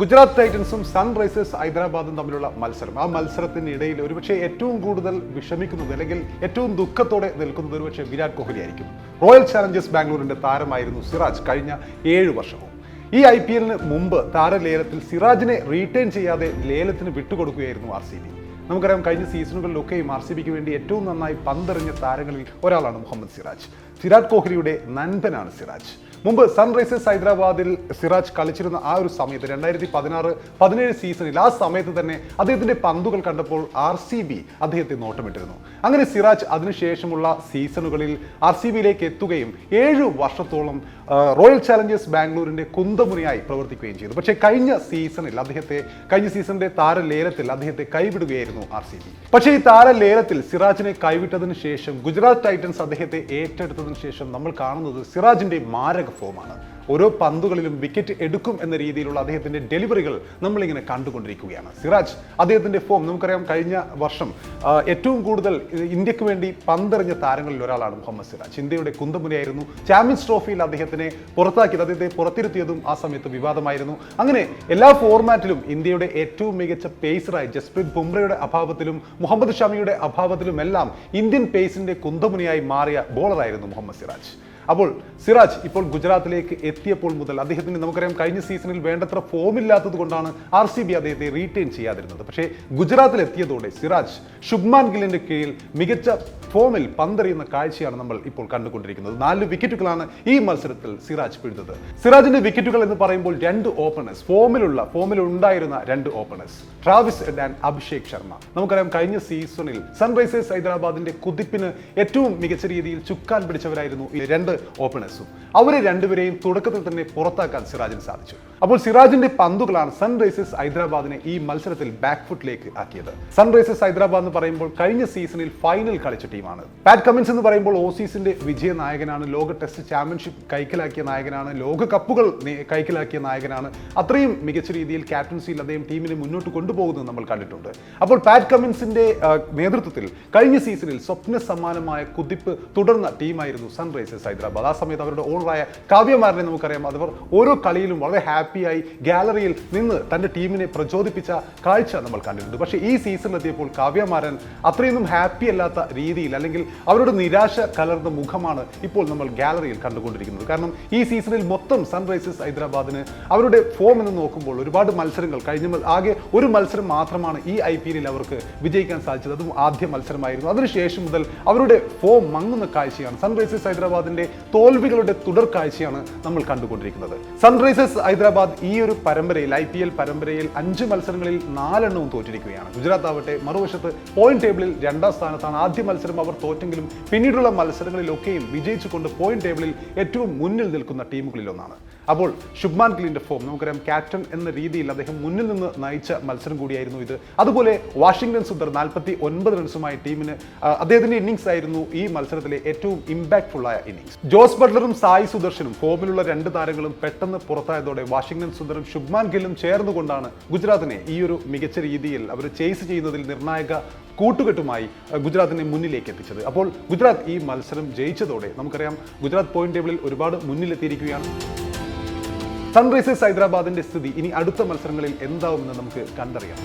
Gujarat ടൈറ്റൻസും Sunrisers ഹൈദരാബാദും തമ്മിലുള്ള മത്സരം. ആ മത്സരത്തിനിടയിൽ ഒരുപക്ഷെ ഏറ്റവും കൂടുതൽ വിഷമിക്കുന്നത് അല്ലെങ്കിൽ ഏറ്റവും ദുഃഖത്തോടെ നിൽക്കുന്നത് ഒരുപക്ഷെ വിരാട് കോഹ്ലി ആയിരിക്കും. റോയൽ ചാലഞ്ചേഴ്സ് ബാംഗ്ലൂരിന്റെ താരമായിരുന്നു സിറാജ് കഴിഞ്ഞ ഏഴ് വർഷവും. ഈ ഐ പി എല്ലിന് മുമ്പ് താരലേലത്തിൽ സിറാജിനെ റീറ്റേൺ ചെയ്യാതെ ലേലത്തിന് വിട്ടുകൊടുക്കുകയായിരുന്നു ആർ സി ബി. നമുക്കറിയാം കഴിഞ്ഞ സീസണുകളിലൊക്കെയും ആർ സി ബിക്ക് വേണ്ടി ഏറ്റവും നന്നായി പന്തെറിഞ്ഞ താരങ്ങളിൽ ഒരാളാണ് മുഹമ്മദ് സിറാജ്. വിരാട് കോഹ്ലിയുടെ നൻപനാണ് സിറാജ്. മുമ്പ് സൺറൈസേഴ്സ് ഹൈദരാബാദിൽ സിറാജ് കളിച്ചിരുന്ന ആ ഒരു സമയത്ത് രണ്ടായിരത്തി പതിനാറ് പതിനേഴ് സീസണിൽ ആ സമയത്ത് തന്നെ അദ്ദേഹത്തിന്റെ പന്തുകൾ കണ്ടപ്പോൾ ആർ സി ബി അദ്ദേഹത്തെ നോട്ടമിട്ടിരുന്നു. അങ്ങനെ സിറാജ് അതിനുശേഷമുള്ള സീസണുകളിൽ ആർ സി ബിയിലേക്ക് എത്തുകയും ഏഴ് വർഷത്തോളം റോയൽ ചാലഞ്ചേഴ്സ് ബാംഗ്ലൂരിന്റെ കുന്തമുനയായി പ്രവർത്തിക്കുകയും ചെയ്തു. പക്ഷേ കഴിഞ്ഞ സീസണിൽ അദ്ദേഹത്തെ കഴിഞ്ഞ സീസണിന്റെ താരലേലത്തിൽ അദ്ദേഹത്തെ കൈവിടുകയായിരുന്നു ആർ സി ബി. പക്ഷേ ഈ താരലേലത്തിൽ സിറാജിനെ കൈവിട്ടതിന് ശേഷം ഗുജറാത്ത് ടൈറ്റൻസ് അദ്ദേഹത്തെ ഏറ്റെടുത്തതിന് ശേഷം നമ്മൾ കാണുന്നത് സിറാജിന്റെ മാരക ഫോമാണ് ഓരോ പന്തുകളിലും വിക്കറ്റ് എടുക്കും എന്ന രീതിയിലുള്ള അദ്ദേഹത്തിന്റെ ഡെലിവറികൾ നമ്മളിങ്ങനെ കണ്ടുകൊണ്ടിരിക്കുകയാണ്. സിറാജ് അദ്ദേഹത്തിന്റെ ഫോം നമുക്കറിയാം കഴിഞ്ഞ വർഷം ഏറ്റവും കൂടുതൽ ഇന്ത്യയ്ക്ക് വേണ്ടി പന്തെറിഞ്ഞ താരങ്ങളിൽ ഒരാളാണ് മുഹമ്മദ് സിറാജ്. ഇന്ത്യയുടെ കുന്തമുനയായിരുന്നു. ചാമ്പ്യൻസ് ട്രോഫിയിൽ അദ്ദേഹത്തിനെ പുറത്താക്കിയത് അദ്ദേഹത്തെ പുറത്തിരുത്തിയതും ആ സമയത്ത് വിവാദമായിരുന്നു. അങ്ങനെ എല്ലാ ഫോർമാറ്റിലും ഇന്ത്യയുടെ ഏറ്റവും മികച്ച പേസറായി ജസ്പ്രീത് ബുംറയുടെ അഭാവത്തിലും മുഹമ്മദ് ഷമിയുടെ അഭാവത്തിലും എല്ലാം ഇന്ത്യൻ പേസിന്റെ കുന്തമുനയായി മാറിയ ബോളറായിരുന്നു മുഹമ്മദ് സിറാജ്. അപ്പോൾ സിറാജ് ഇപ്പോൾ ഗുജറാത്തിലേക്ക് എത്തിയപ്പോൾ മുതൽ അദ്ദേഹത്തിന് നമുക്കറിയാം കഴിഞ്ഞ സീസണിൽ വേണ്ടത്ര ഫോം ഇല്ലാത്തത് കൊണ്ടാണ് ആർ സി ബി അദ്ദേഹത്തെ റീറ്റെയിൻ ചെയ്യാതിരുന്നത്. പക്ഷേ ഗുജറാത്തിൽ എത്തിയതോടെ സിറാജ് ശുഭ്മാൻ ഗില്ലിന്റെ കീഴിൽ മികച്ച ഫോമിൽ പന്തറിയുന്ന കാഴ്ചയാണ് നമ്മൾ ഇപ്പോൾ കണ്ടുകൊണ്ടിരിക്കുന്നത്. നാല് വിക്കറ്റുകളാണ് ഈ മത്സരത്തിൽ സിറാജ് പിഴുതത്. സിറാജിന്റെ വിക്കറ്റുകൾ എന്ന് പറയുമ്പോൾ രണ്ട് ഓപ്പണേഴ്സ് ഫോമിലുള്ള ഫോമിൽ ഉണ്ടായിരുന്ന രണ്ട് openers Travis and Abhishek Sharma. നമുക്കറിയാം കഴിഞ്ഞ സീസണിൽ സൺറൈസേഴ്സ് ഹൈദരാബാദിന്റെ കുതിപ്പിന് ഏറ്റവും മികച്ച രീതിയിൽ ചുക്കാൻ പിടിച്ചവരായിരുന്നു ഈ രണ്ട് ഓപ്പണേഴ്സും അവരെ രണ്ടുപേരെയും തുടക്കത്തിൽ തന്നെ പുറത്താക്കാൻ സിറാജിന് സാധിച്ചു. അപ്പോൾ സിറാജിന്റെ പന്തുകളാണ് സൺറൈസേഴ്സ് ഹൈദരാബാദിനെ ഈ മത്സരത്തിൽ ബാക്ക് ഫുട്ടിലേക്ക് ആക്കിയത്. സൺറൈസേഴ്സ് ഹൈദരാബാദ് എന്ന് പറയുമ്പോൾ കഴിഞ്ഞ സീസണിൽ ഫൈനൽ കളിച്ച ടീമാണ് പാറ്റ് കമ്മിൻസ് എന്ന് പറയുമ്പോൾ ഓസീസിന്റെ വിജയ നായകനാണ് ലോക ടെസ്റ്റ് ചാമ്പ്യൻഷിപ്പ് കൈക്കലാക്കിയ നായകനാണ് ലോക കപ്പുകൾ നേ- കൈക്കലാക്കിയ നായകനാണ്. അത്രയും മികച്ച രീതിയിൽ ക്യാപ്റ്റൻസിയിൽ അദ്ദേഹം ടീമിനെ മുന്നോട്ട് കൊണ്ടുപോകുന്നത് നമ്മൾ കണ്ടിട്ടുണ്ട്. അപ്പോൾ പാറ്റ് കമ്മിൻസിന്റെ നേതൃത്വത്തിൽ കഴിഞ്ഞ സീസണിൽ സ്വപ്ന സമ്മാനമായ കുതിപ്പ് തുടർന്ന ടീമായിരുന്നു സൺറൈസേഴ്സ് ഹൈദരാബാദ്. ആ സമയത്ത് അവരുടെ ഓണറായ കാവ്യമാരനെ നമുക്കറിയാം. അതവർ ഓരോ കളിയിലും വളരെ ഹാപ്പിയായി ഗാലറിയിൽ നിന്ന് തന്റെ ടീമിനെ പ്രചോദിപ്പിച്ച കാഴ്ച നമ്മൾ കണ്ടിട്ടുണ്ട്. പക്ഷേ ഈ സീസണിലെത്തിയപ്പോൾ കാവ്യമാരൻ അത്രയൊന്നും ഹാപ്പി അല്ലാത്ത രീതിയിൽ അല്ലെങ്കിൽ അവരുടെ നിരാശ കലർന്ന മുഖമാണ് ഇപ്പോൾ നമ്മൾ ഗാലറിയിൽ കണ്ടുകൊണ്ടിരിക്കുന്നത്. കാരണം ഈ സീസണിൽ മൊത്തം സൺറൈസേഴ്സ് ഹൈദരാബാദിന് അവരുടെ ഫോം എന്ന് നോക്കുമ്പോൾ ഒരുപാട് മത്സരങ്ങൾ കഴിഞ്ഞ ആകെ ഒരു മത്സരം മാത്രമാണ് ഈ ഐ പി എല്ലിൽ അവർക്ക് വിജയിക്കാൻ സാധിച്ചത്. അതും ആദ്യ മത്സരമായിരുന്നു. അതിനുശേഷം മുതൽ അവരുടെ ഫോം മങ്ങുന്ന കാഴ്ചയാണ്. സൺറൈസേഴ്സ് ഹൈദരാബാദിന്റെ തോൽവികളുടെ തുടർ കാഴ്ചയാണ് നമ്മൾ കണ്ടുകൊണ്ടിരിക്കുന്നത്. സൺറൈസേഴ്സ് ഹൈദരാബാദ് ഈ ഒരു പരമ്പരയിൽ ഐ പി എൽ പരമ്പരയിൽ അഞ്ച് മത്സരങ്ങളിൽ നാലെണ്ണവും തോറ്റിരിക്കുകയാണ്. ഗുജറാത്ത് ആവട്ടെ മറുവശത്ത് പോയിന്റ് ടേബിളിൽ രണ്ടാം സ്ഥാനത്താണ്. ആദ്യ മത്സരം അവർ തോറ്റെങ്കിലും പിന്നീടുള്ള മത്സരങ്ങളിലൊക്കെയും വിജയിച്ചുകൊണ്ട് പോയിന്റ് ടേബിളിൽ ഏറ്റവും മുന്നിൽ നിൽക്കുന്ന ടീമുകളിലൊന്നാണ്. അപ്പോൾ ശുഭ്മാൻ ഗില്ലിന്റെ ഫോം നമുക്കറിയാം. ക്യാപ്റ്റൻ എന്ന രീതിയിൽ അദ്ദേഹം മുന്നിൽ നിന്ന് നയിച്ച മത്സരം കൂടിയായിരുന്നു ഇത്. അതുപോലെ വാഷിംഗ്ടൺ സുന്ദർ നാൽപ്പത്തി ഒൻപത് റൺസുമായി ടീമിന് അദ്ദേഹത്തിന്റെ ഇന്നിംഗ്സ് ആയിരുന്നു ഈ മത്സരത്തിലെ ഏറ്റവും ഇമ്പാക്ട്ഫുൾ ആയ ഇന്നിംഗ്സ് ജോസ് ബട്ട്ലറും സായി സുദർശനും ഫോമിലുള്ള രണ്ട് താരങ്ങളും പെട്ടെന്ന് പുറത്തായതോടെ വാഷിംഗ്ടൺ സുന്ദറും ശുഭ്മാൻ ഗില്ലും ചേർന്നുകൊണ്ടാണ് ഗുജറാത്തിനെ ഈ ഒരു മികച്ച രീതിയിൽ അവർ ചേസ് ചെയ്യുന്നതിൽ നിർണായക കൂട്ടുകെട്ടുമായി ഗുജറാത്തിനെ മുന്നിലേക്ക് എത്തിച്ചത്. അപ്പോൾ ഗുജറാത്ത് ഈ മത്സരം ജയിച്ചതോടെ നമുക്കറിയാം ഗുജറാത്ത് പോയിന്റ് ടേബിളിൽ ഒരുപാട് മുന്നിലെത്തിയിരിക്കുകയാണ്. സൺറൈസേഴ്സ് ഹൈദരാബാദിന്റെ സ്ഥിതി ഇനി അടുത്ത മത്സരങ്ങളിൽ എന്താവുമെന്ന് നമുക്ക് കണ്ടറിയാം.